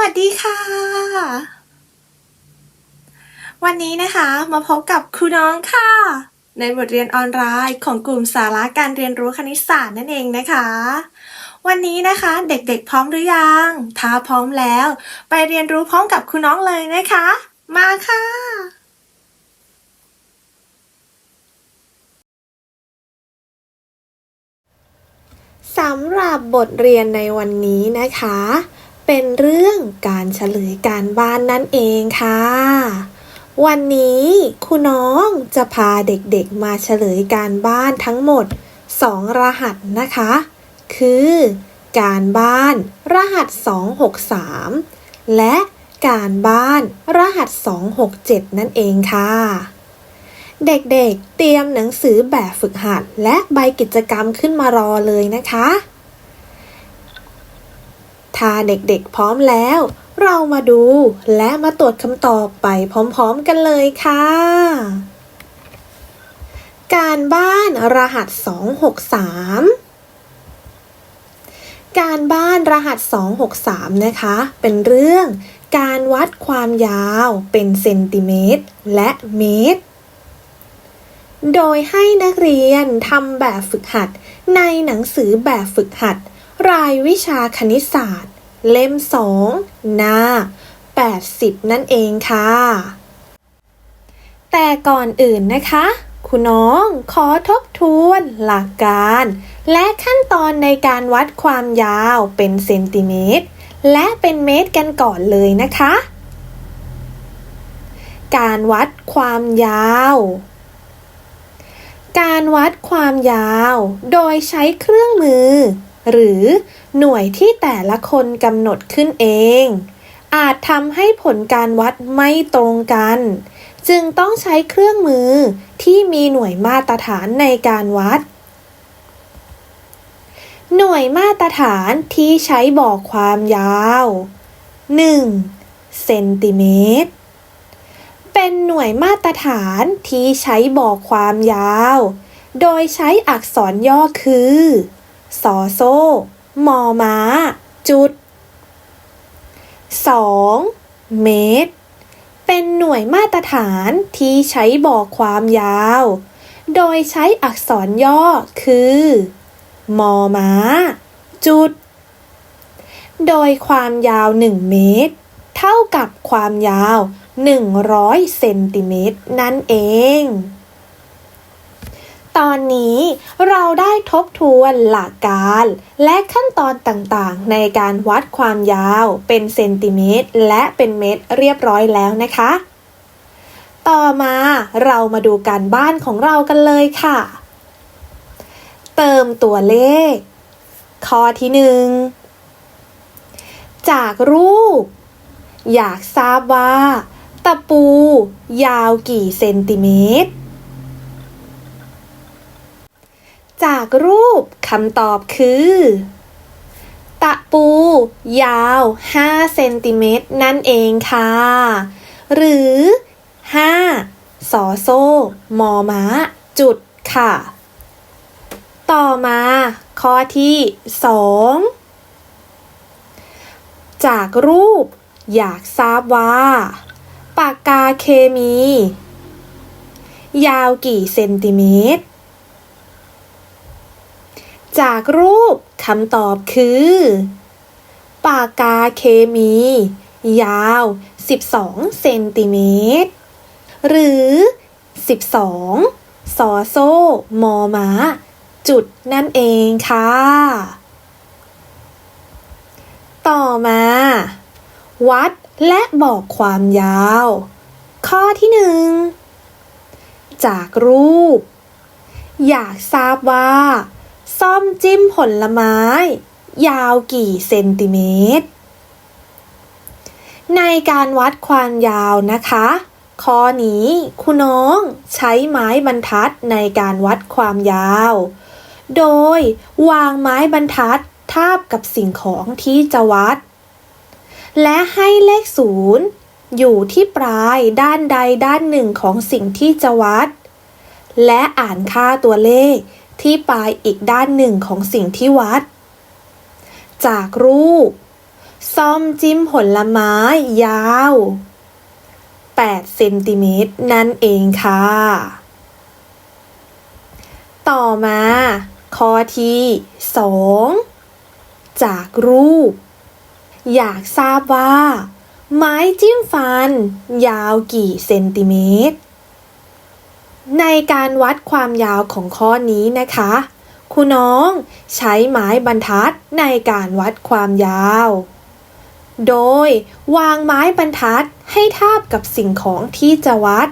วัสดีค่ะ วันนี้นะคะมาพบกับครูน้องค่ะ ในบทเรียนออนไลน์ของกลุ่มสาระการเรียนรู้คณิตศาสตร์นั่นเองนะคะ วันนี้นะคะเด็กๆพร้อมหรือยัง ถ้าพร้อมแล้ว ไปเรียนรู้พร้อมกับครูน้องเลยนะคะ มาค่ะสำหรับบทเรียนในวันนี้นะคะ เป็นเรื่องการเฉลยการบ้านนั่นเองค่ะ วันนี้ครูน้องจะพาเด็กๆมาเฉลยการบ้านทั้งหมด 2 รหัสนะคะ คือ การบ้านรหัส 263 และการบ้านรหัส 267 นั่นเองค่ะ เด็กๆเตรียมหนังสือแบบฝึกหัดและใบกิจกรรมขึ้นมารอเลยนะคะ ถ้าเด็กๆพร้อมแล้ว เรามาดูและมาตรวจคำตอบไปพร้อมๆกันเลยค่ะ การบ้านรหัส 263การบ้านรหัส 263 นะคะ เป็นเรื่องการวัดความยาวเป็นเซนติเมตรและเมตร โดยให้นักเรียนทำแบบฝึกหัดในหนังสือแบบฝึกหัด รายวิชาคณิตศาสตร์ เล่ม2หน้า 80 นั่นเองค่ะ แต่ก่อนอื่นนะคะ คุณน้องขอทบทวนหลักการ และขั้นตอนในการวัดความยาวเป็นเซนติเมตร และเป็นเมตรกันก่อนเลยนะคะ การวัดความยาวการวัดความยาว โดยใช้เครื่องมือ หรือหน่วยที่แต่ละคนกำหนดขึ้นเอง อาจทำให้ผลการวัดไม่ตรงกัน จึงต้องใช้เครื่องมือที่มีหน่วยมาตรฐานในการวัด หน่วยมาตรฐานที่ใช้บอกความยาว 1. เซนติเมตรเป็นหน่วยมาตรฐานที่ใช้บอกความยาว โดยใช้อักษรย่อคือ สอโซ่มอม้า จุด 2. เมตร เป็นหน่วยมาตรฐานที่ใช้บอกความยาว โดยใช้อักษรย่อคือ มอม้า จุด โดยความยาว 1 เมตร เท่ากับความยาว 100 เซนติเมตร นั่นเอง ตอนนี้เราได้ทบทวนหลักการ และขั้นตอนต่างๆ ในการวัดความยาวเป็นเซนติเมตร และเป็นเมตรเรียบร้อยแล้วนะคะ ต่อมาเรามาดูการบ้านของเรากันเลยค่ะ เติมตัวเลข ข้อที่หนึ่งจากรูป อยากทราบว่า ตะปู ยาวกี่เซนติเมตร จากรูปคำตอบคือ ตะปู ยาว 5 เซนติเมตรนั่นเองค่ะ หรือ 5 สอโซ่ มอม้า จุดค่ะ ต่อมา ข้อที่ 2 จากรูป อยากทราบว่า ปากกาเคมี ยาวกี่เซนติเมตร จากรูปคำตอบคือ ปากกาเคมี ยาว 12 เซนติเมตร หรือ 12 สอโซมอมาจุดนั่นเองค่ะ ต่อมา วัดและบอกความยาว ข้อที่หนึ่ง จากรูป อยากทราบว่า ซ่อมจิ้มผลไม้ ยาวกี่เซนติเมตร ในการวัดความยาวนะคะ ข้อนี้คุณน้องใช้ไม้บรรทัดในการวัดความยาว โดยวางไม้บรรทัดทาบกับสิ่งของที่จะวัด และให้เลขศูนย์อยู่ที่ปลายด้านใดด้านหนึ่งของสิ่งที่จะวัด และอ่านค่าตัวเลข ที่ปลายอีกด้านหนึ่งของสิ่งที่วัด จากรูปซ่อมจิ้มผลไม้ยาว 8 เซนติเมตรนั่นเองค่ะ ต่อมาข้อที่2จากรูป อยากทราบว่า ไม้จิ้มฟัน ยาวกี่เซนติเมตร ในการวัดความยาวของข้อนี้นะคะคุณน้องใช้ไม้บรรทัดในการวัดความยาว โดยวางไม้บรรทัดให้ทาบกับสิ่งของที่จะวัด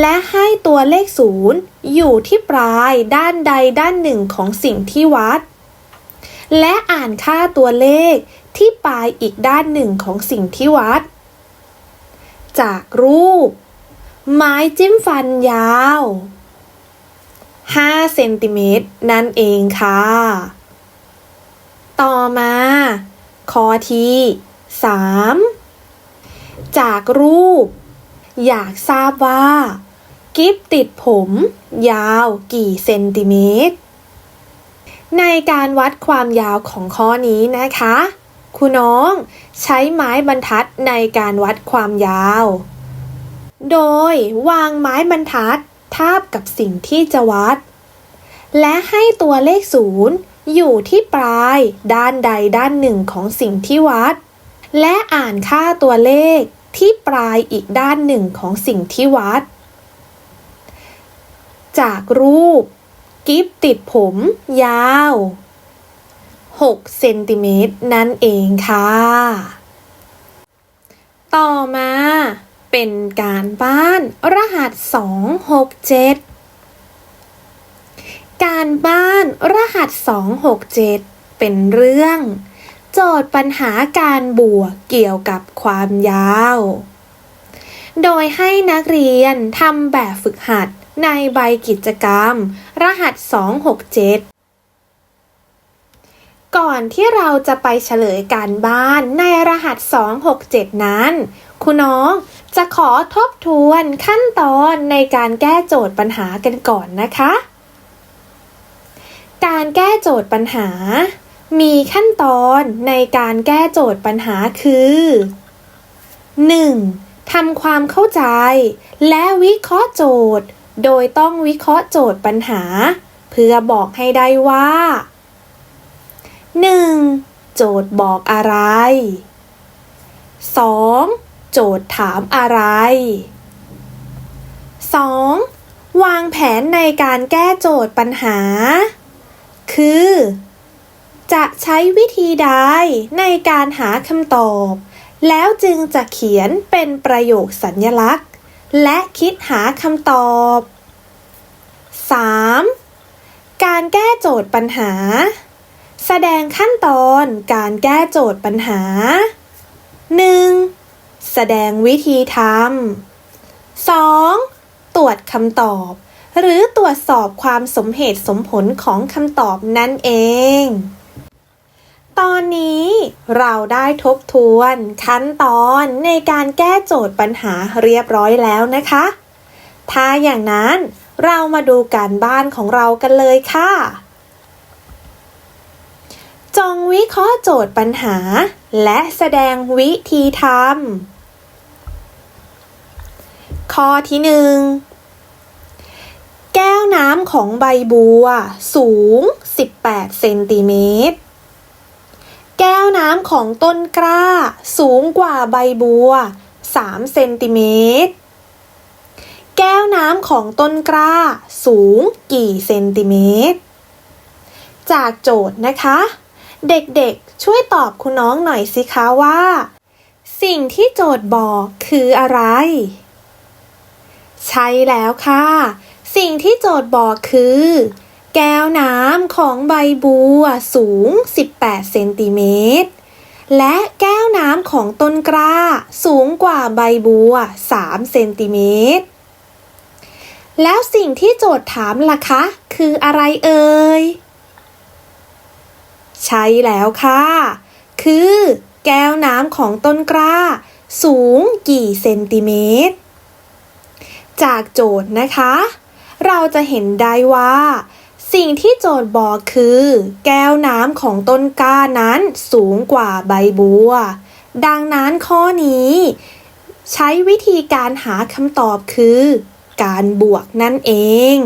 และให้ตัวเลขศูนย์อยู่ที่ปลายด้านใดด้านหนึ่งของสิ่งที่วัด และอ่านค่าตัวเลขที่ปลายอีกด้านหนึ่งของสิ่งที่วัด จากรูป ไม้จิ้มฟันยาว5เซนติเมตรนั่นเองค่ะ ต่อมา ข้อที่3จากรูป อยากทราบว่า กิฟติดผม ยาวกี่เซนติเมตร ในการวัดความยาวของข้อนี้นะคะ คุณน้องใช้ไม้บรรทัดในการวัดความยาว โดยวางไม้บรรทัดทาบกับสิ่งที่จะวัด และให้ตัวเลขศูนย์อยู่ที่ปลายด้านใดด้านหนึ่งของสิ่งที่วัด และอ่านค่าตัวเลขที่ปลายอีกด้านหนึ่งของสิ่งที่วัด จากรูป กิฟติดผมยาว 6 เซนติเมตรนั่นเองค่ะ ต่อมา เป็นการบ้านรหัส 267 การบ้านรหัส 267 เป็นเรื่อง โจทย์ปัญหาการบวกเกี่ยวกับความยาว โดยให้นักเรียนทำแบบฝึกหัดในใบกิจกรรม รหัส 267ก่อนที่เราจะไปเฉลยการบ้านในรหัส 267 นั้น คุณน้อง จะขอทบทวนขั้นตอนในการแก้โจทย์ปัญหากันก่อนนะคะ การแก้โจทย์ปัญหา มีขั้นตอนในการแก้โจทย์ปัญหาคือ 1. ทำความเข้าใจ และวิเคราะห์โจทย์ โดยต้องวิเคราะห์โจทย์ปัญหา เพื่อบอกให้ได้ว่า 1. โจทย์บอกอะไร 2. โจทย์ถามอะไร 2. วางแผนในการแก้โจทย์ปัญหา คือ จะใช้วิธีใดในการหาคำตอบ แล้วจึงจะเขียนเป็นประโยคสัญญลักษณ์ และคิดหาคำตอบ 3. การแก้โจทย์ปัญหา แสดงขั้นตอนการแก้โจทย์ปัญหา 1. แสดงวิธีทำ 2. ตรวจคำตอบ หรือตรวจสอบความสมเหตุสมผลของคำตอบนั่นเอง ตอนนี้เราได้ทบทวนขั้นตอนในการแก้โจทย์ปัญหาเรียบร้อยแล้วนะคะ ถ้าอย่างนั้นเรามาดูการบ้านของเรากันเลยค่ะ จงวิเคราะห์โจทย์ปัญหา และแสดงวิธีทำ ข้อที่หนึ่งแก้วน้ำของใบบัว สูง 18 เซนติเมตร แก้วน้ำของต้นกล้า สูงกว่าใบบัว 3 เซนติเมตร แก้วน้ำของต้นกล้า สูงกี่เซนติเมตร จากโจทย์นะคะ เด็กๆช่วยตอบคุณน้องหน่อยสิคะว่า สิ่งที่โจทย์บอกคืออะไร ใช่แล้วค่ะ สิ่งที่โจทย์บอกคือ แก้วน้ำของใบบัวสูง 18 เซนติเมตร และแก้วน้ำของต้นกล้าสูงกว่าใบบัว 3 เซนติเมตร แล้วสิ่งที่โจทย์ถามล่ะคะ คืออะไรเอ่ย ใช่แล้วค่ะ คือ แก้วน้ำของต้นกล้า สูงกี่เซนติเมตร จากโจทย์นะคะ เราจะเห็นได้ว่า สิ่งที่โจทย์บอกคือ แก้วน้ำของต้นกล้านั้นสูงกว่าใบบัว ดังนั้นข้อนี้ ใช้วิธีการหาคำตอบคือ การบวกนั่นเอง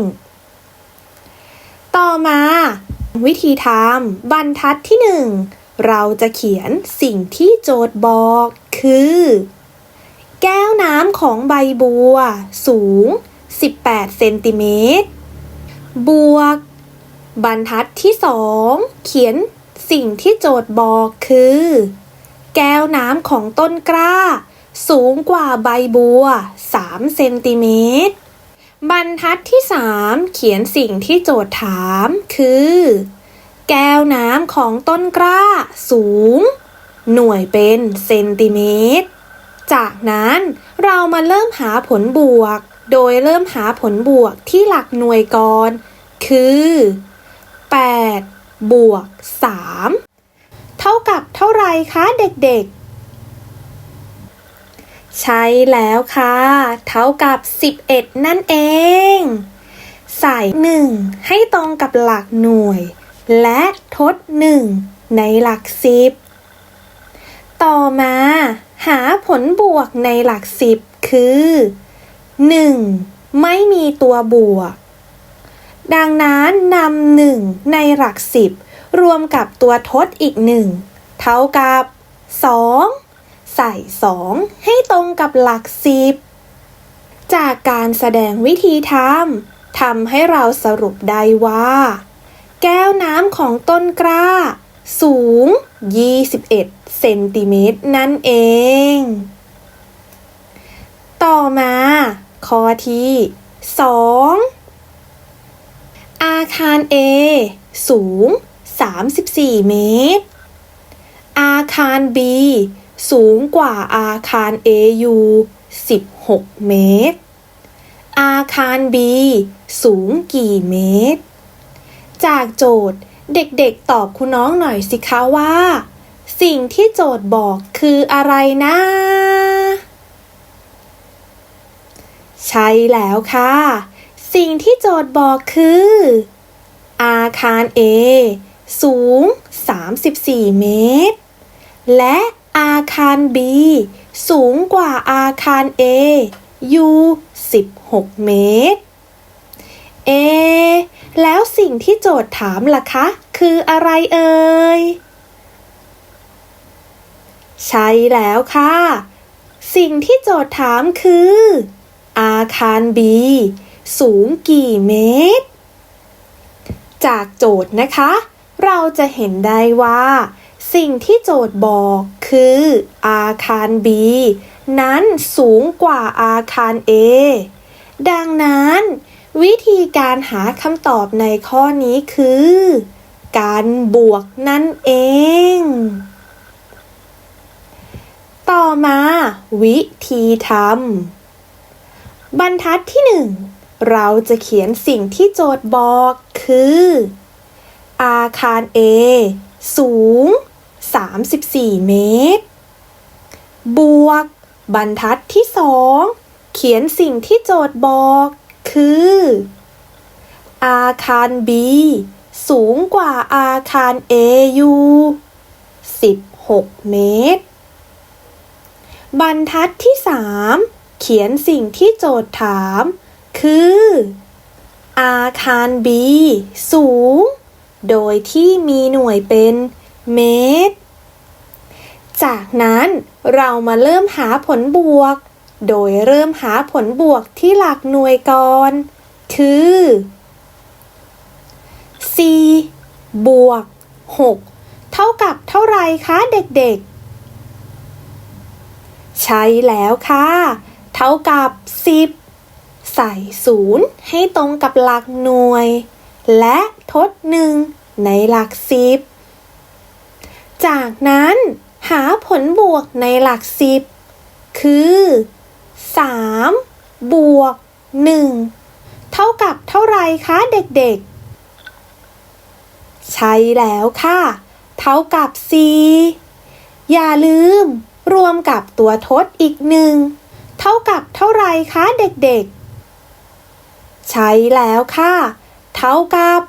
ต่อมา วิธีทำบรรทัดที่หนึ่งเราจะเขียนสิ่งที่โจทย์บอกคือ แก้วน้ำของใบบัว สูง 18 เซนติเมตร บวก บรรทัดที่สองเขียนสิ่งที่โจทย์บอกคือ แก้วน้ำของต้นกล้า สูงกว่าใบบัว 3 เซนติเมตร บรรทัดที่สามเขียนสิ่งที่โจทย์ถามคือ แก้วน้ำของต้นกล้า สูง หน่วยเป็นเซนติเมตร จากนั้นเรามาเริ่มหาผลบวก โดยเริ่มหาผลบวกที่หลักหน่วยก่อน คือ 8 บวก 3 เท่ากับเท่าไรคะเด็กๆ ใช่แล้วค่ะ เท่ากับ 11 นั่นเอง ใส่ 1 ให้ตรงกับหลักหน่วย และทด 1 ในหลักสิบต่อมา หาผลบวกในหลักสิบคือ 1. ไม่มีตัวบวก ดังนั้นนำหนึ่งในหลักสิบรวมกับตัวทดอีกหนึ่งเท่ากับ 2 ใส่ 2 ให้ตรงกับหลักสิบจากการแสดงวิธีทำทำให้เราสรุปได้ว่า แก้วน้ำของต้นกล้า สูง 21 เซนติเมตรนั่นเอง ต่อมาข้อที่2อาคาร A สูง 34 เมตร อาคาร B สูงกว่าอาคาร A อยู่ 16 เมตร อาคาร B สูงกี่เมตร จากโจทย์เด็กๆตอบคุณน้องหน่อยสิคะว่า สิ่งที่โจทย์บอกคืออะไรนะ ใช่แล้วค่ะ สิ่งที่โจทย์บอกคือ อาคาร A สูง 34 เมตร และอาคาร B สูงกว่าอาคาร A อยู่ 16 เมตร เอ แล้วสิ่งที่โจทย์ถามล่ะคะ คืออะไรเอ่ย ใช่แล้วค่ะ สิ่งที่โจทย์ถามคือ อาคาร B สูงกี่เมตร จากโจทย์นะคะ เราจะเห็นได้ว่า สิ่งที่โจทย์บอกคือ อาคาร B นั้นสูงกว่าอาคาร A ดังนั้น วิธีการหาคำตอบในข้อนี้คือ การบวกนั่นเอง ต่อมา วิธีทำบรรทัดที่หนึ่งเราจะเขียนสิ่งที่โจทย์บอกคือ อาคาร A สูง 34 เมตร บวก บรรทัดที่สองเขียนสิ่งที่โจทย์บอกคือ อาคาร B สูงกว่าอาคาร A อยู่ 16 เมตร บรรทัดที่สามเขียนสิ่งที่โจทย์ถาม คือ อาคาร B สูง โดยที่มีหน่วยเป็นเมตร จากนั้นเรามาเริ่มหาผลบวก โดยเริ่มหาผลบวกที่หลักหน่วยก่อน คือ4บวก 6 เท่ากับเท่าไรคะเด็กๆ ใช่แล้วค่ะ เท่ากับ 10 ใส่ศูนย์ให้ตรงกับหลักหน่วย และทดหนึ่งในหลักสิบจากนั้นหาผลบวกในหลักสิบคือ 3 บวก 1 เท่ากับเท่าไรคะเด็กๆ ใช่แล้วค่ะ เท่ากับ 4 อย่าลืม รวมกับตัวทดอีกหนึ่งเท่ากับเท่าไรคะเด็กๆ ใช่แล้วค่ะ เท่ากับ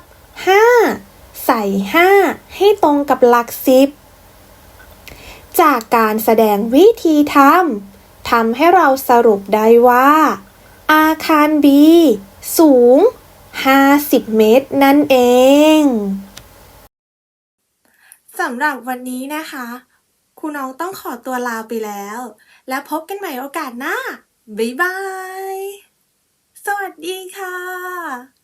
5 ใส่ 5 ให้ตรงกับหลักสิบจากการแสดงวิธีทำทำให้เราสรุปได้ว่า อาคาร B สูง 50 เมตรนั่นเอง สำหรับวันนี้นะคะ ครูน้องต้องขอตัวลาไปแล้ว แล้วพบกันใหม่โอกาสหน้า บ๊ายบาย สวัสดีค่ะ